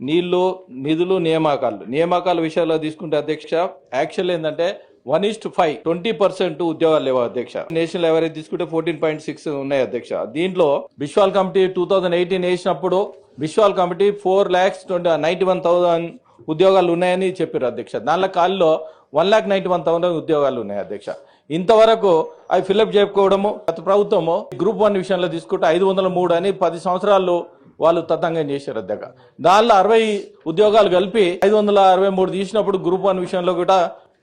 నీళ్ళు నిధులు నియామకాలు. నియామకాల విషయాల్లో తీసుకుంటే అధ్యక్ష యాక్చువల్ ఏంటంటే వన్ ఈస్ట్ ఫైవ్ ట్వంటీ పర్సెంట్ ఉద్యోగాలు లేవు అధ్యక్ష. నేషనల్ ఎవరేజ్ తీసుకుంటే ఫోర్టీన్ పాయింట్ సిక్స్ ఉన్నాయి అధ్యక్ష. దీంట్లో Biswal committee two thousand eighteen వేసినప్పుడు Biswal committee four lakhs twenty ninety one thousand ఉద్యోగాలు ఉన్నాయని చెప్పారు అధ్యక్ష. దానిలో కాల్లో one lakh ninety one thousand ఉద్యోగాలు ఉన్నాయి అధ్యక్ష. ఇంతవరకు అవి ఫిల్అప్ చేసుకోవడము గత ప్రభుత్వము గ్రూప్ వన్ విషయంలో తీసుకుంటే ఐదు వందల మూడు అని పది సంవత్సరాలు వాళ్ళు తతంగం చేశారు అద్దెక. దానిలో అరవై ఉద్యోగాలు కలిపి ఐదు వందల అరవై మూడు తీసినప్పుడు గ్రూప్ వన్ విషయంలో కూడా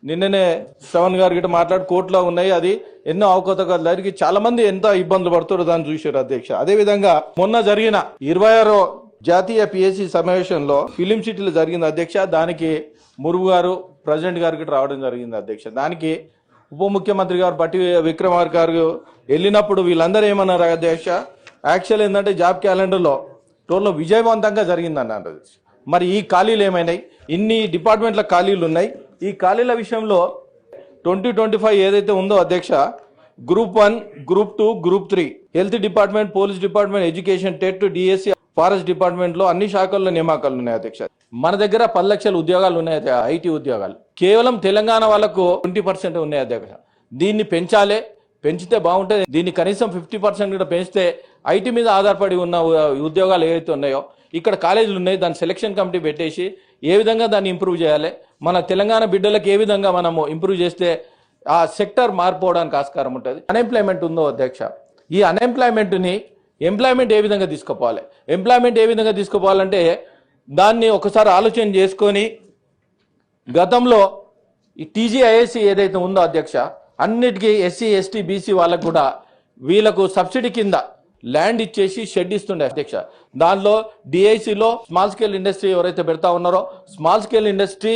నిన్ననే సెవెన్ గారు గిట్ట మాట్లాడి కోర్టులో ఉన్నాయి. అది ఎన్నో అవకతవకలు జరిగి చాలా మంది ఎంత ఇబ్బందులు పడుతారో దాన్ని చూశారు అధ్యక్ష. అదే విధంగా మొన్న జరిగిన ఇరవై ఆరో జాతీయ పిఎస్సి సమావేశంలో ఫిలిం సిటీలో జరిగింది అధ్యక్ష. దానికి మురుగు గారు ప్రెసిడెంట్ గారికి రావడం జరిగింది అధ్యక్ష. దానికి ఉప ముఖ్యమంత్రి గారు పట్టి విక్రమార్ గారు వెళ్ళినప్పుడు వీళ్ళందరూ ఏమన్నారు అధ్యక్ష? యాక్చువల్ ఏంటంటే జాబ్ క్యాలెండర్లో టోల్లో విజయవంతంగా జరిగిందన్నారు మరి ఈ ఖాళీలు ఏమైనాయి? ఇన్ని డిపార్ట్మెంట్ల ఖాళీలు ఉన్నాయి. ఈ ఖాళీల విషయంలో ట్వంటీ ట్వంటీ ఫైవ్ ఏదైతే ఉందో అధ్యక్ష group one group two group three health department police department education TET DSC forest డిపార్ట్మెంట్లో అన్ని శాఖల్లో నియామకాలు ఉన్నాయి అధ్యక్ష. మన దగ్గర పది లక్షల ఉద్యోగాలు ఉన్నాయి ఐటీ ఉద్యోగాలు. కేవలం తెలంగాణ వాళ్ళకు ట్వంటీ పర్సెంట్ ఉన్నాయి అధ్యక్ష. దీన్ని పెంచాలే పెంచితే బాగుంటుంది. దీన్ని కనీసం ఫిఫ్టీ పర్సెంట్ కూడా పెంచితే ఐటీ మీద ఆధారపడి ఉన్న ఉ- ఉద్యోగాలు ఏవైతే ఉన్నాయో ఇక్కడ కాలేజీలు ఉన్నాయి దాని సెలక్షన్ కమిటీ పెట్టేసి ఏ విధంగా దాన్ని ఇంప్రూవ్ చేయాలి మన తెలంగాణ బిడ్డలకు ఏ విధంగా మనము ఇంప్రూవ్ చేస్తే ఆ సెక్టర్ మారిపోవడానికి ఆస్కారం ఉంటుంది. అన్ఎంప్లాయ్మెంట్ ఉందో అధ్యక్ష ఈ అన్ఎంప్లాయ్మెంట్ని ఎంప్లాయ్మెంట్ ఏ విధంగా తీసుకుపోవాలి? ఎంప్లాయ్మెంట్ ఏ విధంగా తీసుకుపోవాలంటే దాన్ని ఒకసారి ఆలోచన చేసుకొని గతంలో ఈ టీజీఐఎస్సి ఏదైతే ఉందో అధ్యక్ష అన్నిటికీ ఎస్సీ ఎస్టీ బీసీ వాళ్ళకు కూడా వీళ్ళకు సబ్సిడీ కింద ల్యాండ్ ఇచ్చేసి షెడ్ ఇస్తుండే అధ్యక్ష. దానిలో డిఐసిలో స్మాల్ స్కేల్ ఇండస్ట్రీ ఎవరైతే పెడతా ఉన్నారో స్మాల్ స్కేల్ ఇండస్ట్రీ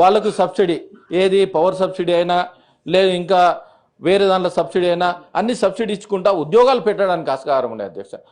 వాళ్ళకు సబ్సిడీ. ఏది? పవర్ సబ్సిడీ అయినా లేదు ఇంకా వేరే దాంట్లో సబ్సిడీ అయినా అన్ని సబ్సిడీ ఇచ్చుకుంటా ఉద్యోగాలు పెట్టడానికి ఆస్కారం ఉండే అధ్యక్ష.